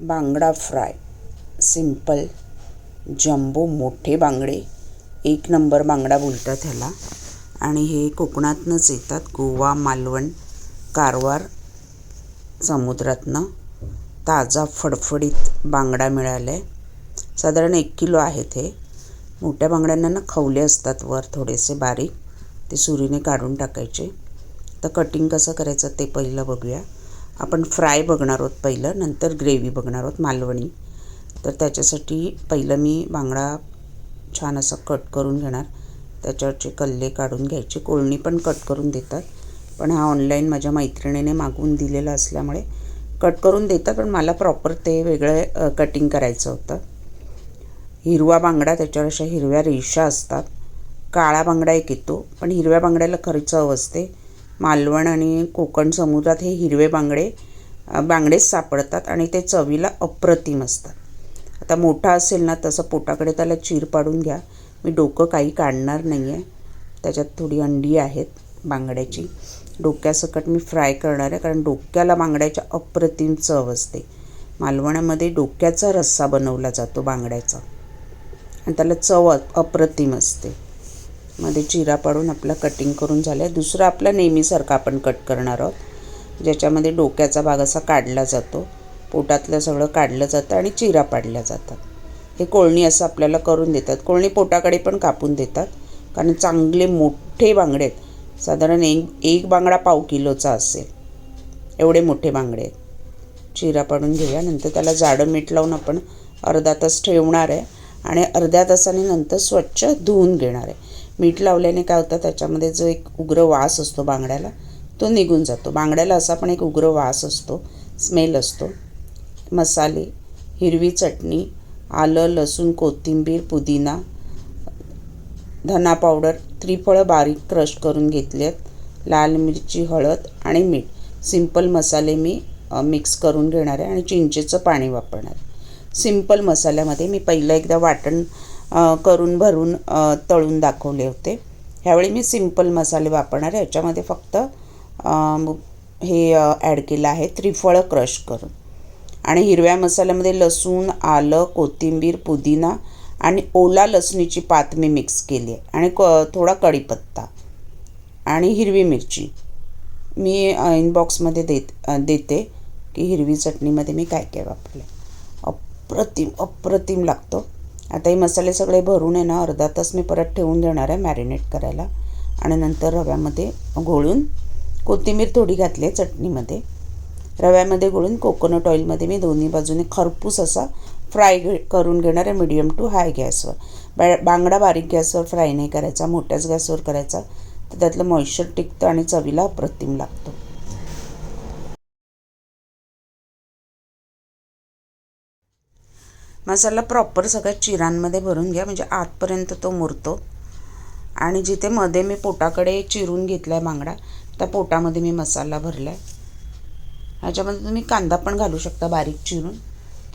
बांगडा fry. Simple jumbo मोठे बांगडे. एक नंबर बांगडा बोलतात ह्याला. आणि हे कोकणातनंच येतात. गोवा मालवण कारवार समुद्रातनं ताजा फडफडीत बांगडा मिळाला आहे साधारण एक किलो आहेत हे. मोठ्या बांगड्यांना ना खवले असतात वर थोडेसे बारीक. ते सुरीने काढून टाकायचे. तर कटिंग कसं करायचं ते पहिलं बघूया. आपण फ्राय बघणार आहोत पहिलं नंतर ग्रेव्ही बघणार आहोत मालवणी. तर त्याच्यासाठी पहिलं मी बांगडा छान असा कट करून घेणार. त्याच्यावरचे कल्ले काढून घ्यायचे. कोळणी पण कट करून देतात. पण हा ऑनलाईन माझ्या मैत्रिणीने मागून दिलेला असल्यामुळे कट करून देतात पण मला प्रॉपर ते वेगळं कटिंग करायचं होतं. हिरवा बांगडा त्याच्यावर अशा हिरव्या रेषा असतात. काळा बांगडा एक येतो पण हिरव्या बांगड्याला खरी चव असते. मालवण आणि कोकण समुद्रात हे हिरवे बांगडे बांगडेच सापडतात आणि ते चवीला अप्रतिम असतात. आता मोठा असेल ना तसं पोटाकडे त्याला चीर पाडून घ्या. मी डोकं काही काढणार नाही आहे त्याच्यात थोडी अंडी आहेत बांगड्याची. डोक्यासकट मी फ्राय करणार आहे कारण डोक्याला बांगड्याच्या अप्रतिम चव असते. मालवणामध्ये डोक्याचा रस्सा बनवला जातो बांगड्याचा. आणि त्याला चव अप्रतिम असते. मध्ये चिरा पाडून आपला कटिंग करून झालं आहे दुसरं आपला नेहमीसारखा आपण कट करणार आहोत. ज्याच्यामध्ये डोक्याचा भाग असा काढला जातो. पोटातलं सगळं काढलं जातं आणि चिरा पाडल्या जातात. हे कोळणी असं आपल्याला करून देतात. कोळणी पोटाकडे पण कापून देतात. कारण चांगले मोठे बांगडे आहेत. साधारण एक एक बांगडा पाव किलोचा असेल. एवढे मोठे बांगडे आहेत. चिरा पाडून घेऊया. नंतर त्याला जाडं मीठ लावून आपण अर्धा तास ठेवणार आहे. आणि अर्ध्या तासाने नंतर स्वच्छ धुवून घेणार आहे. मीठ लावल्याने काय होतं त्याच्यामध्ये जो एक उग्र वास असतो बांगड्याला तो निघून जातो. बांगड्याला असा पण एक उग्र वास असतो स्मेल असतो. मसाले हिरवी चटणी आलं लसूण कोथिंबीर पुदिना धना पावडर त्रिफळं बारीक क्रश करून घेतली आहेत लाल मिरची हळद आणि मीठ. सिंपल मसाले मी मिक्स करून घेणार आहे आणि चिंचेचं पाणी वापरणार आहे. सिंपल मसाल्यामध्ये मी पहिलं एकदा वाटण करून भरून तळून दाखवले होते. ह्यावेळी मी सिंपल मसाले वापरणार आहे. याच्यामध्ये फक्त हे ॲड केलं आहे. त्रिफळं क्रश करून. आणि हिरव्या मसाल्यामध्ये लसूण आलं कोथिंबीर पुदिना आणि ओला लसणीची पात मी मिक्स केली आहे. आणि क थोडा कढीपत्ता आणि हिरवी मिरची मी इनबॉक्समध्ये देत देते की हिरवी चटणीमध्ये मी काय काय वापरलं अप्रतिम अप्रतिम लागतो. आता हे मसाले सगळे भरून आहे ना अर्धा तास मी परत ठेवून देणार आहे मॅरिनेट करायला. आणि नंतर रव्यामध्ये घोळून कोथिंबीर थोडी घातली आहे चटणीमध्ये. रव्यामध्ये घोळून कोकोनट ऑइलमध्ये मी दोन्ही बाजूने खरपूस असा फ्राय घे करून घेणार आहे मिडियम टू हाय गॅसवर. बा बांगडा बारीक गॅसवर फ्राय नाही करायचा मोठ्याच गॅसवर करायचा. तर त्यातलं मॉइश्चर टिकतं आणि चवीला अप्रतिम लागतो. मसाला प्रॉपर सगळ्या चिरांमध्ये भरून घ्या म्हणजे आतपर्यंत तो मुरतो. आणि जिथे मध्ये मी पोटाकडे चिरून घेतला आहे बांगडा त्या पोटामध्ये मी मसाला भरला आहे ह्याच्यामध्ये तुम्ही कांदा पण घालू शकता बारीक चिरून.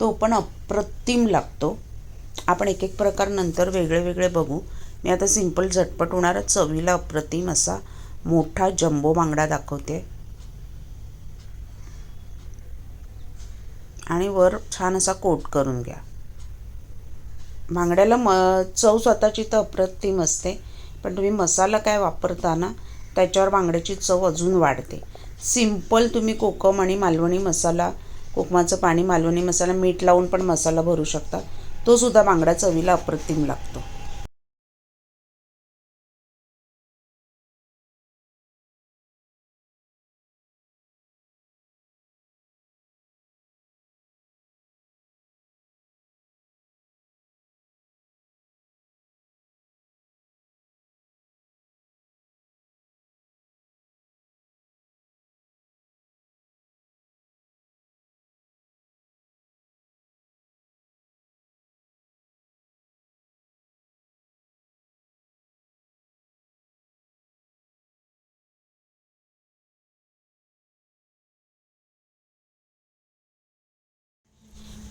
तो पण अप्रतिम लागतो. आपण एक एक प्रकार नंतर वेगळे वेगळे बघू. मी आता सिंपल झटपट होणारा चवीला अप्रतिम असा मोठा जम्बो बांगडा दाखवते. आणि वर छान असा कोट करून घ्या. बांगड्याला म चव स्वतःची तर अप्रतिम असते. पण तुम्ही मसाला काय वापरता ना त्याच्यावर बांगड्याची चव अजून वाढते. सिंपल तुम्ही कोकम आणि मालवणी मसाला कोकमाचं पाणी मालवणी मसाला मीठ लावून पण मसाला भरू शकता. तोसुद्धा बांगडा चवीला अप्रतिम लागतो.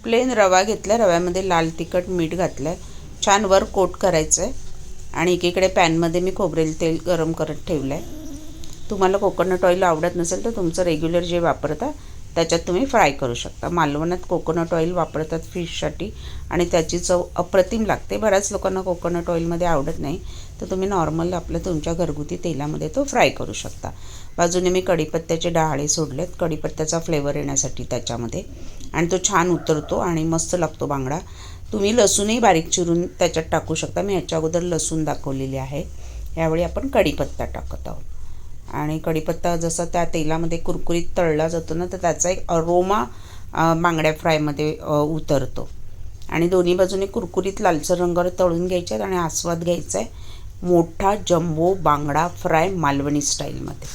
प्लेन रवा घेतला रव्यामध्ये लाल तिखट मीठ घातलं आहे छान वर कोट करायचं आहे आणि एकीकडे पॅनमध्ये मी खोबरेल तेल गरम करत ठेवलं आहे तुम्हाला कोकोनट ऑइल आवडत नसेल तर तुमचं रेग्युलर जे वापरता त्याच्यात तुम्ही फ्राय करू शकता. मालवणात कोकोनट ऑइल वापरतात फिशसाठी आणि त्याची चव अप्रतिम लागते. बऱ्याच लोकांना कोकोनट ऑइलमध्ये आवडत नाही. तर तुम्ही नॉर्मल आपलं तुमच्या घरगुती तेलामध्ये तो फ्राय करू शकता. बाजूने मी कढीपत्त्याचे डहाळे सोडलेत. कढीपत्त्याचा फ्लेवर येण्यासाठी त्याच्यामध्ये. आणि तो छान उतरतो आणि मस्त लागतो बांगडा. तुम्ही लसूणही बारीक चिरून त्याच्यात टाकू शकता. मी याच्या अगोदर लसूण दाखवलेली आहे. यावेळी आपण कढीपत्ता टाकत आहोत. आणि कढीपत्ता जसा त्या तेलामध्ये कुरकुरीत तळला जातो ना तर त्याचा एक अरोमा बांगड्या फ्रायमध्ये उतरतो. आणि दोन्ही बाजूने कुरकुरीत लालसर रंगावर तळून घ्यायचे आहेत आणि आस्वाद घ्यायचा आहे मोठा जम्बो बांगडा फ्राय मालवणी स्टाईलमध्ये